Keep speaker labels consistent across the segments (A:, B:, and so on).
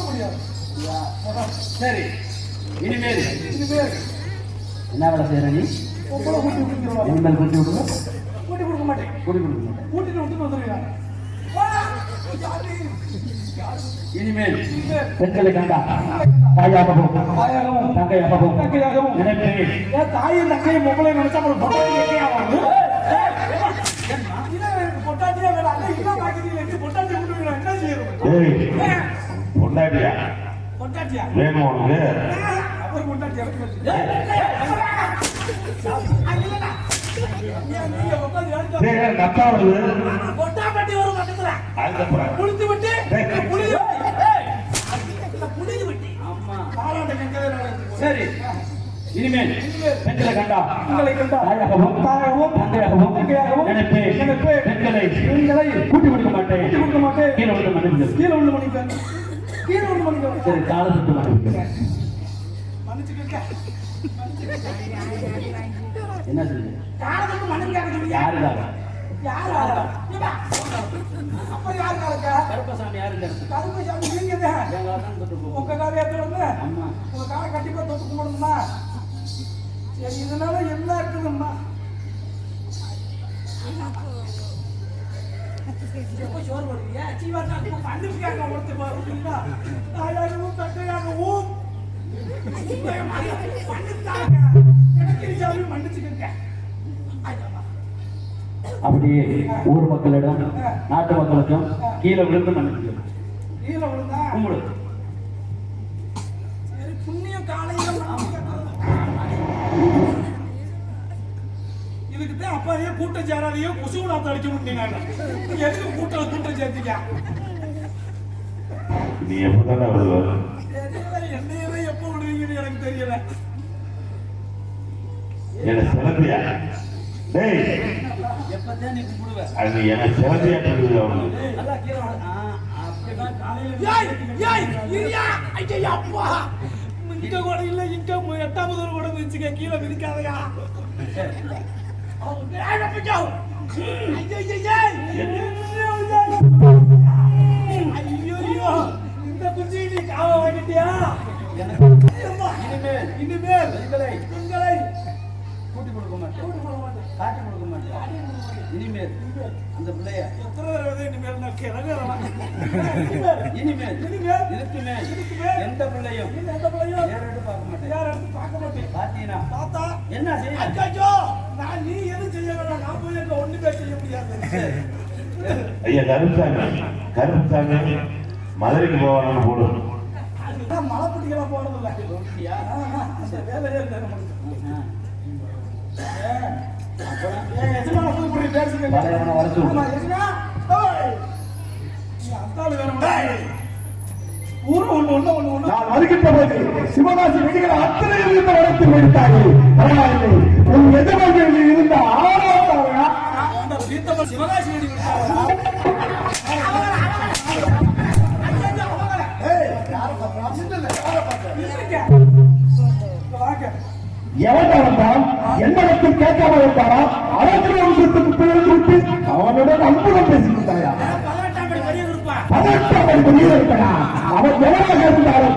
A: முடியாது
B: சரி இனிமேல்
A: இனிமேல்
B: என்ன வேலை செய்யற நீ?
A: கூட்டி
B: இனிமேல் குட்டி விடுங்க
A: கூட்டி கொடுக்க மாட்டேன்.
B: குடி கொடுக்க மாட்டேன்.
A: கூட்டிட்டு விட்டு வந்துருக்காங்க
B: இனிமேல்
A: இனிமேல்
B: பெண்களை கண்டா தாயாகவும்
A: தாயாகவும்
B: தங்கையாகவும்
A: தங்கையாகவும்
B: நினைப்பேன்
A: ஏன் தாயும் தங்கையும் பொம்பளை நினைச்சா அப்புறம் பொட்டாட்டி எங்கேயா வாங்க பொட்டாட்டியா வேலை அல்ல இல்ல பாக்கிட்டு வச்சு பொட்டாட்டி விட்டு என்ன செய்யறது
C: ஏய் பொண்டாட்டியா
A: பொட்டாட்டியா
C: வேணும் உனக்கு
A: அப்புறம் பொட்டாட்டி இறக்கி
C: நத்தா வருது
A: புளித்து விட்டு புளிது புளிது விட்டு
B: சரி. இனிமேல் பெண்களை கண்டா.
A: பெண்களை கண்டா.
B: தாயாகவும்
A: தாயாகவும்
B: தங்கையாகவும் நினைப்பேன்.
A: நினைப்பேன்.
B: பெண்களை
A: பெண்களை
B: கூட்டி கொடுக்க மாட்டேன்.
A: கூட்டி கொடுக்க மாட்டேன்.
B: கீழே விழுந்து மன்னிப்பு
A: கீழே உள்ள மணிக்கன் கீழே உள்ள மணிக்கன்
B: சரி காலை சுட்டு
A: மன்னிச்சுக்க
B: என்ன சொல்லுங்க. யாருக்காக?
A: யார் அப்ப யார் காலக்கா
B: கருப்பசாமி யாரு இந்த
A: நீங்க உங்க காலையை வந்து உங்க காலை கண்டிப்பா தொட்டு கும்பிடணுமா சரி இதனால என்ன இருக்குதும்மா சோறு போடுறீங்க? சீவாட்டாக்கு ஒருத்தர் பாருங்களா? தாயாகவும் தங்கையாகவும் மன்னிச்சுக்கங்க.
B: அப்படியே ஊர் மக்களிடம் நாட்டு மக்களுக்கும் கீழே விழுந்து மன்னிப்பு.
A: கீழே விழுந்தா? மன்னிச்சுக்கங்க. இதுக்குத்தான் அப்பாவே கூட்டம் சேராதையோ குசு நாத்த அடிக்க முடியுங்க எதுக்கு கூட்டம் கூட்டம் சேர்த்தீங்க
C: நீ எப்பதானே
A: தெரியல என்னையவே எப்போ விடுவீங்கன்னு எனக்கு தெரியல.
C: என்ன சிலந்தியா டேய் அது
A: இரியா ஐயா அப்பா. இங்க கூட இல்ல இங்க எட்டாவது ஒரு கூட மிதிச்சுக்க கீழே மிதிக்காதயா ஐயோ இந்த குச்சி
B: காட்டி கொடுக்க மாட்டேன். இனிமேல் அந்த பிள்ளைய.
A: எத்தனை தடவை இனிமேல்
B: இனிமேல்
A: இனிமேல்
B: இதுக்கு மேல்
A: இதுக்கு மேல்
B: எந்த பிள்ளையும்
A: எந்த பிள்ளையும்
B: நேரிட்டு பார்க்க மாட்டேன்.
A: யார் எடுத்து பார்க்க மாட்டேன்
B: பார்த்தீங்கன்னா
A: தாத்தா
B: என்ன செய்ய
A: அச்சோ நான் நீ எதுவும் செய்ய வேணாம் நான் போய் அங்க ஒண்ணுமே செய்ய முடியாது
C: ஐயா கருப்புசாமி கருப்புசாமி மதுரைக்கு போவானு போடு.
A: அதுதான் மழை பிடிக்கலாம் போறது இல்ல
B: அப்படியா?
A: ஆஹா, அந்த வேலையே இல்லை நமக்கு ஊரு ஒண்ணு ஒண்ணு
D: வருகின்ற போது சிவகாசி அத்தனை இருந்த வளர்த்து வைத்தார்கள் பரவாயில்லை. உன் எவன் என்னிடத்தில் கேட்காம இருந்தாரா அவருக்கு வம்சத்துக்கு பிறகு அவனுடன் அன்புடன் பேசிவிட்டாயா
A: பதினெட்டாம் பெரிய குரூப்பா?
D: அவன் எவனாக இருந்தாலும்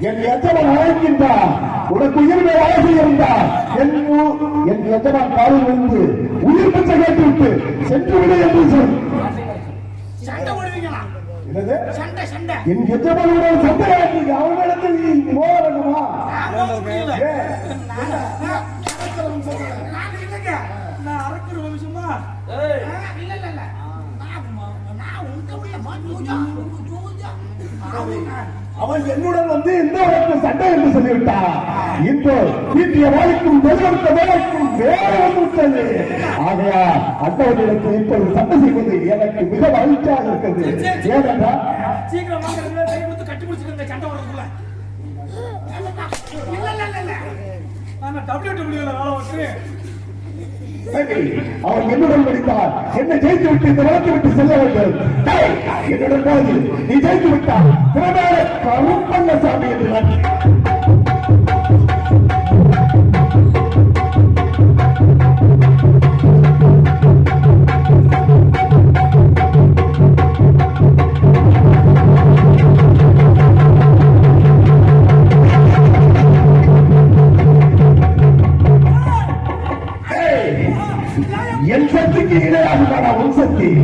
A: என்
D: எஜமான் அழைக்கின்றார். உனக்கு உயிர் மேல் ஆசை இருந்தார் என் என் எஜமான் காலில் விழுந்து உயிர் பிச்சை கேட்டுவிட்டு சென்று விடு என்று சொல்.
A: சண்டை போடுவீங்களா?
D: என்னது?
A: சண்டை சண்டை.
D: என் எஜமானுடன் சண்டை ஆடுறீங்க அவனிடத்தில் நீ
A: போக.
D: ஏன்?
A: நான் நான் இல்லைங்க. நான் அரக்கர் வம்சமா? ஆ, இல்ல, இல்ல, இல்ல. நான் ம- நான் உங்க உள்ள மஜூஜா, மஜூஜா. அப்படின்னா,
D: அவன் என்னுடன் வந்து இந்த உனக்கு சண்டை என்று சொல்லிவிட்டான். இப்போ வீட்டிய வேலைக்கும் வெளியெடுத்த வேலைக்கும் வேலை வந்து விட்டது. ஆகையா அண்ணவர்களுக்கு இப்பொழுது சண்டை செய்வது எனக்கு மிக மகிழ்ச்சியாக இருக்கிறது. ஏனென்றால்
A: சீக்கிரம் வாங்க, ரெண்டு பேரும் கை கொடுத்து கட்டி பிடிச்சுக்கோங்க, சண்டை இல்ல. நான் WWE ல வேலை பார்க்கிறேன்.
D: சரி, அவன் என்னுடன் படித்தார் என்னை ஜெயித்து விட்டு இந்த வழக்கு விட்டு செல்ல வேண்டும். என்னுடன் போது நீ ஜெயித்து விட்டால் திறமையான கருப்பண்ண சாமி என்று சக்திக்கு வம்சத்தில்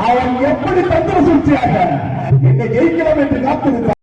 D: அவன் எப்படி தந்திர சூழ்ச்சியாக என்னை ஜெயிக்கலாம் என்று காத்திருந்தான்